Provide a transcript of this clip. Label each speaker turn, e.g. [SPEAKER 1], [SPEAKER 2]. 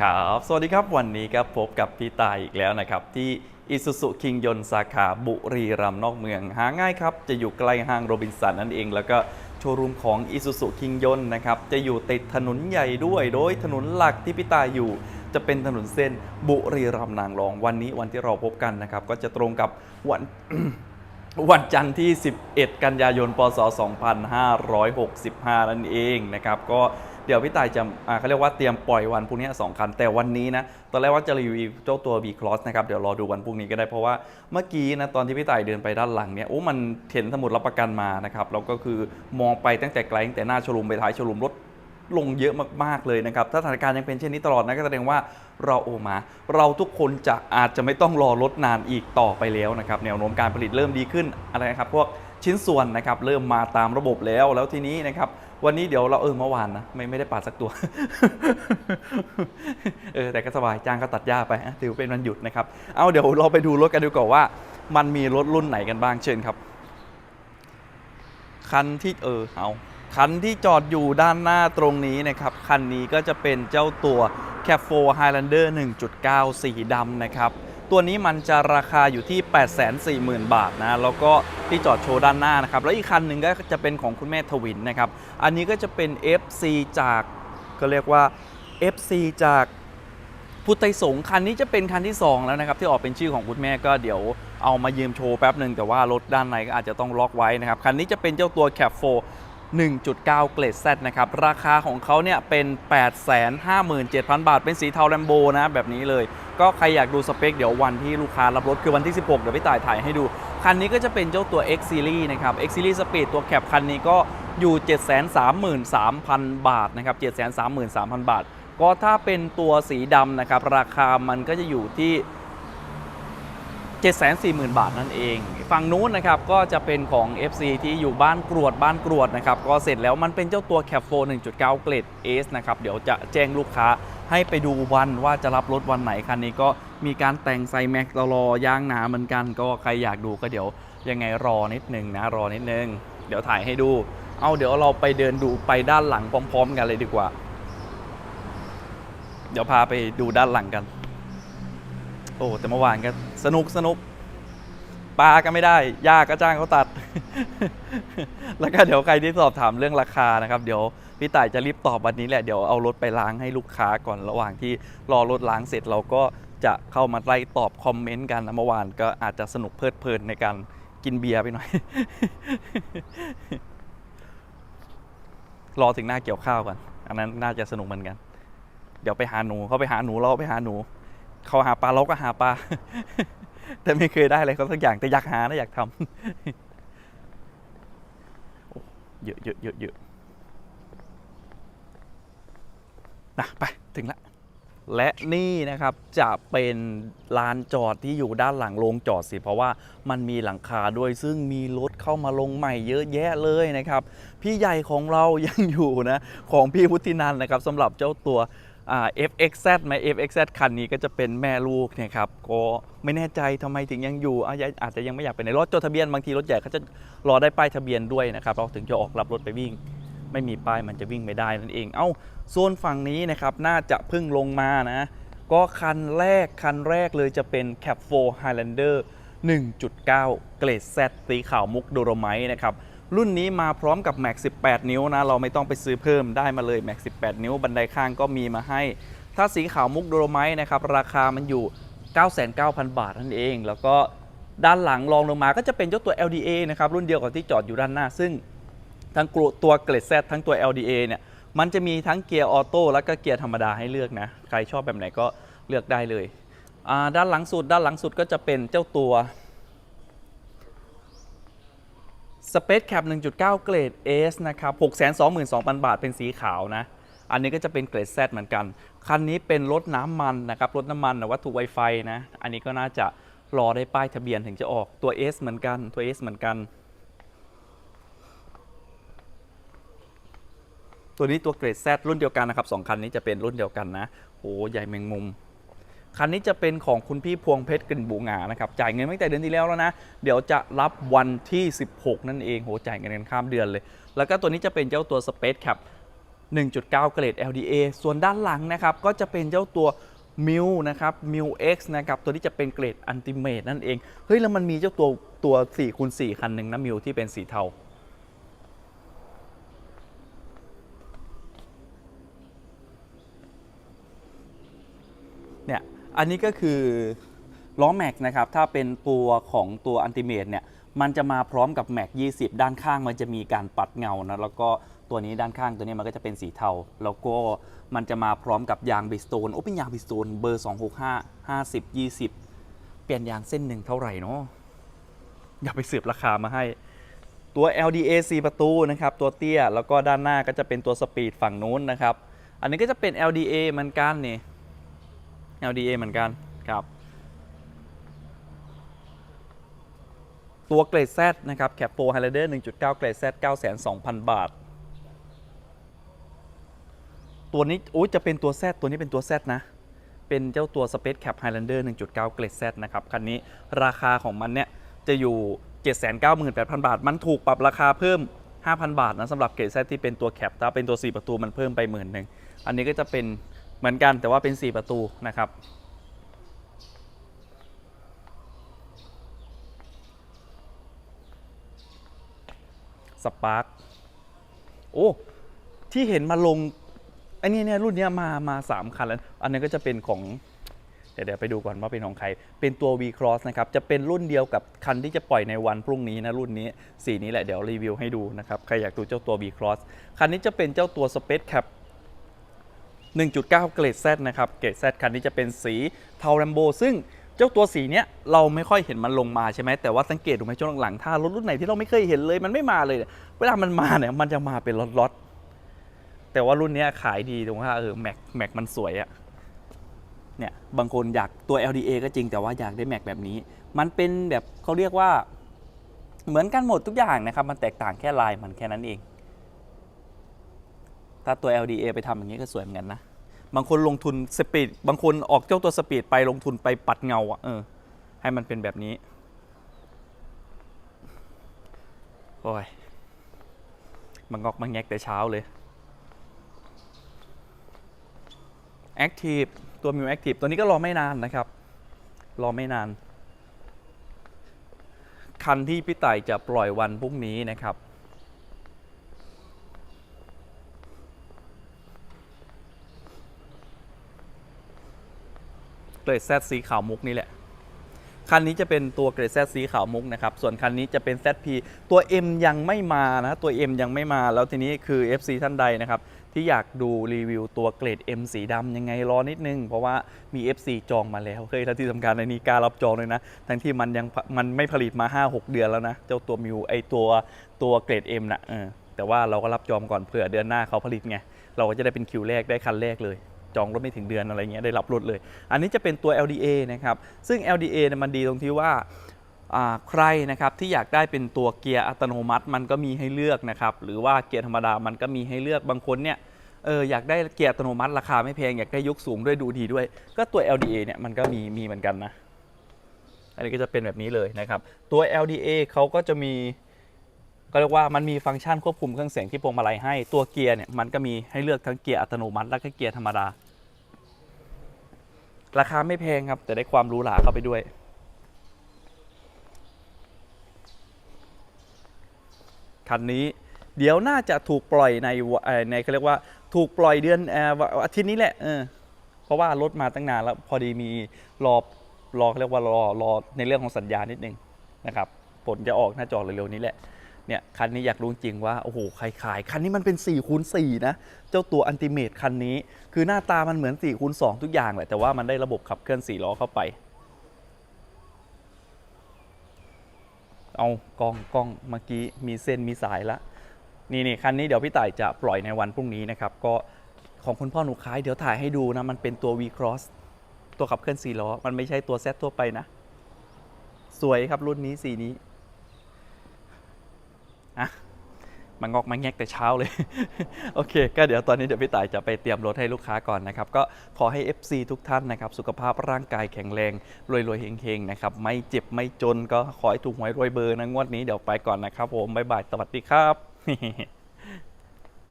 [SPEAKER 1] ครับ สวัสดีครับ วันนี้ครับพบกับพี่ตายอีกแล้วนะครับ ที่อิสุสุคิงยนสาขาบุรีรัมย์นอกเมือง หาง่ายครับ จะอยู่ใกล้ห้างโรบินสันนั่นเอง แล้วก็โชว์รูมของอิสุสุคิงยนนะครับ จะอยู่ติดถนนใหญ่ด้วย โดยถนนหลักที่พี่ตายอยู่ จะเป็นถนนเส้นบุรีรัมย์นางรอง วันนี้วันที่เราพบกันนะครับ ก็จะตรงกับวันวันจันทร์ที่ 11 กันยายน พศ 2565 นั่นเองนะครับ ก็ เดี๋ยวพี่ตายจะอ่าเขาเรียกว่าเตรียมปล่อยวันพรุ่งนี้ 2 คัน แต่วันนี้นะ ตอนแรกว่าจะรีวิวเจ้าตัว B Cross นะครับ เดี๋ยวรอดูวันพรุ่งนี้ก็ได้เพราะว่าเมื่อกี้นะตอนที่พี่ตายเดินไปด้านหลังเนี่ยโอ้มันเห็นสมุดรับประกันมานะครับแล้วก็คือมองไปตั้งแต่ไกลตั้งแต่หน้าชว์รูมไปท้ายชว์รูมรถลงเยอะมากๆเลยนะครับ ถ้าสถานการณ์ยังเป็นเช่นนี้ตลอดนะก็แสดงว่าเราโอมา เราทุกคนจะอาจจะไม่ต้องรอรถนานอีกต่อไปแล้วนะครับ แนวโน้มการผลิตเริ่มดีขึ้นอะไรนะครับ พวกชิ้นส่วนนะครับเริ่มมาตามระบบแล้วแล้วทีนี้นะครับ วันนี้เดี๋ยวเราเออเมื่อวานนะไม่ไม่ได้ปาดสักตัว เออแต่ก็สบายจ้างก็ตัดหญ้าไปถือเป็นวันหยุดนะครับ เอาเดี๋ยวเราไปดูรถกันดีกว่าว่า มันมีรถรุ่นไหนกันบ้างเชิญครับ คันที่เออเอาคันที่จอดอยู่ด้านหน้าตรงนี้นะครับ คันนี้ก็จะเป็นเจ้าตัว c a p 4 Highlander 1.9 สีดำนะครับ ตัวนี้มันจะราคาอยู่ที่ 840,000 บาทนะ แล้วก็ที่จอดโชว์ด้านหน้านะครับ แล้วอีกคันหนึ่งก็จะเป็นของคุณแม่ทวินนะครับ อันนี้ก็จะเป็น FC จากก็เรียกว่า FC จากพุทธไทยสงฆ์คันนี้จะเป็นคันที่ 2 แล้วนะครับที่ออกเป็นชื่อของคุณแม่ก็เดี๋ยวเอามายืมโชว์แป๊บหนึ่งแต่ว่ารถด้านในก็อาจจะต้องล็อกไว้นะครับ คันนี้จะเป็นเจ้าตัว Cap 4 1.9 เกรด Z นะครับ ราคาของเขาเนี่ยเป็น 857,000 บาท เป็นสีเทาแลมโบนะ แบบนี้เลย ก็ใครอยากดูสเปค เดี๋ยววันที่ลูกค้ารับรถ คือวันที่ 16 เดี๋ยวพี่ต่ายถ่ายให้ดู คันนี้ก็จะเป็นเจ้าตัว X Series นะครับ X Series Speed ตัวแคปคันนี้ก็อยู่ 733,000 บาทนะครับ 733,000 บาท ก็ถ้าเป็นตัวสีดำนะครับ ราคามันก็จะอยู่ที่ 740,000 บาทนั่นเอง ฝั่งนู้นนะครับก็จะเป็นของ FC ที่อยู่บ้านกรวดบ้านกรวดนะครับก็เสร็จแล้วมันเป็นเจ้าตัว Cap 4 1.9 เกรด S นะครับเดี๋ยวจะแจ้งลูกค้าให้ไปดูวันว่าจะรับรถวันไหนคันนี้ก็มีการแต่งไซแม็กรอยางหนาเหมือนกัน ก็ใครอยากดูก็เดี๋ยวยังไงรอนิดนึงนะรอนิดนึง เดี๋ยวถ่ายให้ดู เอาเดี๋ยวเราไปเดินดูไปด้านหลังพร้อม ๆ กันเลยดีกว่า เดี๋ยวพาไปดูด้านหลังกัน โอ้แต่เมื่อวานก็สนุกสนุก ปลาก็ไม่ได้ยากก็จ้างเขาตัด แล้วก็เดี๋ยวใครที่สอบถามเรื่องราคานะครับ เดี๋ยวพี่ต่ายจะรีบตอบวันนี้แหละ เดี๋ยวเอารถไปล้างให้ลูกค้าก่อนระหว่างที่รอรถล้างเสร็จเราก็จะเข้ามาไล่ตอบคอมเมนต์กันนะเมื่อวานก็อาจจะสนุกเพลิดเพลินในการกินเบียร์ไปหน่อย รอถึงหน้าเกี่ยวข้าวก่อนอันนั้นน่าจะสนุกเหมือนกัน เดี๋ยวไปหาหนูเขาไปหาหนูเราไปหาหนู เขาหาปลาเราก็หาปลา แต่ไม่เคยได้อะไรเขาสักอย่างแต่อยากหานะอยากทำเยอะเยอะเยอะเยอะนะไปถึงละและนี่นะครับจะเป็นลานจอดที่อยู่ด้านหลังโรงจอดสิ เพราะว่ามันมีหลังคาด้วยซึ่งมีรถเข้ามาลงใหม่เยอะแยะเลยนะครับ พี่ใหญ่ของเรายังอยู่นะ ของพี่วุฒินันนะครับสำหรับเจ้าตัว FXZ ไหม FXZ คันนี้ก็จะเป็นแม่ลูกเนี่ยครับก็ไม่แน่ใจทำไมถึงยังอยู่อาจจะยังไม่อยากไปในรถจดทะเบียนบางทีรถใหญ่เขาจะรอได้ป้ายทะเบียนด้วยนะครับเราถึงจะออกรับรถไปวิ่ง ไม่มีป้ายมันจะวิ่งไม่ได้นั่นเอง เอ้าโซนฝั่งนี้นะครับน่าจะพิ่งลงมานะก็คันแรกคันแรกเลยจะเป็น Cap 4 Highlander 1.9 เกรด Z สีขาวมุกโดโรไมต์นะครับ รุ่นนี้มาพร้อมกับ Max 18 นิ้วนะ เราไม่ต้องไปซื้อเพิ่มได้มาเลย Max 18 นิ้ว บันไดข้างก็มีมาให้ ถ้าสีขาวมุกโดโรไมต์นะครับ ราคามันอยู่ 99,000 บาทนั่นเอง แล้วก็ด้านหลังรองลงมาก็จะเป็นเจ้าตัว LDA นะครับ รุ่นเดียวกับที่จอดอยู่ด้านหน้า ซึ่งทั้งตัวเกรด Z ทั้งตัว LDA เนี่ย มันจะมีทั้งเกียร์ออโต้แล้วก็เกียร์ธรรมดาให้เลือกนะ ใครชอบแบบไหนก็เลือกได้เลย ด้านหลังสุด ด้านหลังสุดก็จะเป็นเจ้าตัว Space Cap 1.9 เกรด S นะครับ 622,000 บาทเป็นสีขาวนะ อันนี้ก็จะเป็นเกรด Z เหมือนกัน คันนี้เป็นรถน้ำมันนะครับ รถน้ำมันวัตถุไวไฟนะ อันนี้ก็น่าจะรอได้ป้ายทะเบียนถึงจะออกตัว S เหมือนกัน ตัว S เหมือนกัน ตัวนี้ตัวเกรด Z รุ่นเดียวกันนะครับสองคันนี้จะเป็นรุ่นเดียวกันนะโหใหญ่แมงมุม คันนี้จะเป็นของคุณพี่พวงเพชรกลิ่นบูงานะครับจ่ายเงินตั้งแต่เดือนที่แล้วแล้วนะ เดี๋ยวจะรับวันที่ 16 นั่นเองโหจ่ายเงินกันข้ามเดือนเลย แล้วก็ตัวนี้จะเป็นเจ้าตัว Space Cap 1.9 เกรด LDA ส่วนด้านหลังนะครับก็จะเป็นเจ้าตัว m i l นะครับ m i l X นะครับตัวนี้จะเป็นเกรด Ultimate นั่นเอง เฮ้ย แล้วมันมีเจ้าตัวตัว4คูณ4คันหนึ่งนะ m i l ที่เป็นสีเทาเนี่ย อันนี้ก็คือล้อแม็กนะครับ ถ้าเป็นตัวของตัวอันติเม e เนี่ย มันจะมาพร้อมกับแม็ก20 ด้านข้างมันจะมีการปัดเงานะ แล้วก็ตัวนี้ด้านข้างตัวนี้มันก็จะเป็นสีเทา แล้วก็มันจะมาพร้อมกับยางบิสโตน โอ้เป็นยางบิสโตนเบอร์ 265 50 20 เปลี่ยนยางเส้นหนึ่งเท่าไหร่เนาะ อย่าไปสืบราคามาให้ ตัว LDA 4 ประตูนะครับ ตัวเตี้ย แล้วก็ด้านหน้าก็จะเป็นตัวสปีดฝั่งนู้นนะครับ อันนี้ก็จะเป็น LDA เหมือนกันนี่ LDA เหมือนกันครับ ตัวเกรด Z นะครับแคปโป Highlander 1.9 เกรด Z 902,000 บาท ตัวนี้โอ้ยจะเป็นตัว Z ตัวนี้เป็นตัว Z นะ เป็นเจ้าตัว Space Cap Highlander 1.9 เกรด Z นะครับ คันนี้ราคาของมันเนี่ย จะอยู่ 798,000 บาท มันถูกปรับราคาเพิ่ม 5,000 บาทนะสำหรับเกรด Z ที่เป็นตัวแคปถ้าเป็นตัว 4 ประตูมันเพิ่มไปหมื่นหนึ่งอันนี้ก็จะเป็น เหมือนกันแต่ว่าเป็น 4 ประตูนะครับ สปาร์คโอ้ ที่เห็นมาลงอันนี้เนี่ยรุ่นเนี้ยมามาสามคันแล้ว อันนี้ก็จะเป็นของเดี๋ยวเดี๋ยวไปดูก่อนว่าเป็นของใคร เป็นตัว V Cross นะครับ จะเป็นรุ่นเดียวกับคันที่จะปล่อยในวันพรุ่งนี้นะ รุ่นนี้สีนี้แหละเดี๋ยวรีวิวให้ดูนะครับ ใครอยากดูเจ้าตัว V Cross คันนี้จะเป็นเจ้าตัว Space Cap 1.9 เกรด Z นะครับ เกรด Z คันนี้จะเป็นสีเทาแรมโบซึ่งเจ้าตัวสีเนี้ยเราไม่ค่อยเห็นมันลงมาใช่ไหมแต่ว่าสังเกตดูไหมช่วงหลังๆถ้ารถรุ่นไหนที่เราไม่เคยเห็นเลยมันไม่มาเลยเนี่ยเวลามันมาเนี่ยมันจะมาเป็นล็อตๆแต่ว่ารุ่นนี้ขายดีตรงว่าเออแม็กแม็กมันสวยอะเนี่ยบางคนอยากตัว LDA ก็จริงแต่ว่าอยากได้แม็กแบบนี้ มันเป็นแบบเขาเรียกว่าเหมือนกันหมดทุกอย่างนะครับ มันแตกต่างแค่ลายมันแค่นั้นเอง ถ้าตัว LDA ไปทำอย่างนี้ก็สวยเหมือนกันนะ บางคนลงทุนสปีดบางคนออกเจ้าตัวสปีดไปลงทุนไปปัดเงาอะเออ ให้มันเป็นแบบนี้โอ้ยมันงอกมันแงกแต่เช้าเลย Active ตัวมิว Active ตัวนี้ก็รอไม่นานนะครับ รอไม่นาน คันที่พี่ไต่จะปล่อยวันพรุ่งนี้นะครับ เกรดแซดสีขาวมุกนี่แหละ คันนี้จะเป็นตัวเกรดแซดสีขาวมุกนะครับ ส่วนคันนี้จะเป็น ZP ตัว M ยังไม่มานะตัว M ยังไม่มา แล้วทีนี้คือ FC ท่านใดนะครับที่อยากดูรีวิวตัวเกรด M สีดำยังไงรอนิดนึง เพราะว่ามี FC จองมาแล้วเคยแล้วที่สำคัญในนี้กล้ารับจองเลยนะ ทั้งที่มันยังมันไม่ผลิตมา 5-6 เดือนแล้วนะ เจ้าตัวมิวไอตัวตัวเกรด M นะเออแต่ว่าเราก็รับจองก่อนเผื่อเดือนหน้าเขาผลิตไง เราก็จะได้เป็นคิวแรกได้คันแรกเลย จองรถไม่ถึงเดือนอะไรเงี้ยได้รับรถเลย อันนี้จะเป็นตัว LDA นะครับซึ่ง LDA เนี่ยมันดีตรงที่ว่าใครนะครับที่อยากได้เป็นตัวเกียร์อัตโนมัติมันก็มีให้เลือกนะครับหรือว่าเกียร์ธรรมดามันก็มีให้เลือกบางคนเนี่ยเอออยากได้เกียร์อัตโนมัติราคาไม่แพงอยากได้ยกสูงด้วยดูดีด้วย ก็ตัว LDA เนี่ยมันก็มีมีเหมือนกันนะ อันนี้ก็จะเป็นแบบนี้เลยนะครับ ตัว LDA เขาก็จะมีก็เรียกว่ามันมีฟังก์ชันควบคุมเครื่องเสียงที่พวงมาลัยให้ตัวเกียร์เนี่ยมันก็มีให้เลือกทั้งเกียร์อัตโนมัติและก็เกียร์ธรรมดา ราคาไม่แพงครับ แต่ได้ความรู้หราเข้าไปด้วย คันนี้เดี๋ยวน่าจะถูกปล่อยในในเขาเรียกว่าถูกปล่อยเดือนเอ่อวันอาทิตย์นี้แหละเออเพราะว่ารถมาตั้งนานแล้วพอดีมีรอรอเขาเรียกว่ารอรอในเรื่องของสัญญานิดนึงนะครับผลจะออกหน้าจอเร็วๆนี้แหละ เนี่ยคันนี้อยากรู้จริงว่า โอ้โหใครขาย คันนี้มันเป็น4คูณ4นะ เจ้าตัวอันติเม e คันนี้ คือหน้าตามันเหมือน4คูณ2ทุกอย่างแหละ แต่ว่ามันได้ระบบขับเคลื่อน4ล้อเข้าไป เอากล้องกล้องเมื่อกี้มีเส้นมีสายละนี่นี่คันนี้เดี๋ยวพี่ต่ายจะปล่อยในวันพรุ่งนี้นะครับ ก็ของคุณพ่อหนูขายเดี๋ยวถ่ายให้ดูนะ มันเป็นตัว V Cross ตัวขับเคลื่อน4ล้อ มันไม่ใช่ตัว Z ทั่วไปนะ สวยครับรุ่นนี้สีนี้ อะมันงอกมาแงกแต่เช้าเลย โอเค ก็เดี๋ยวตอนนี้เดี๋ยวพี่ต่ายจะไปเตรียมรถให้ลูกค้าก่อนนะครับ ก็ขอให้ FC ทุกท่านนะครับ สุขภาพร่างกายแข็งแรง รวยๆเฮงๆนะครับ ไม่เจ็บไม่จนก็ขอให้ถูกหวยรวยเบอร์นะงวดนี้เดี๋ยวไปก่อนนะครับผมบ๊ายบายสวัสดีครับ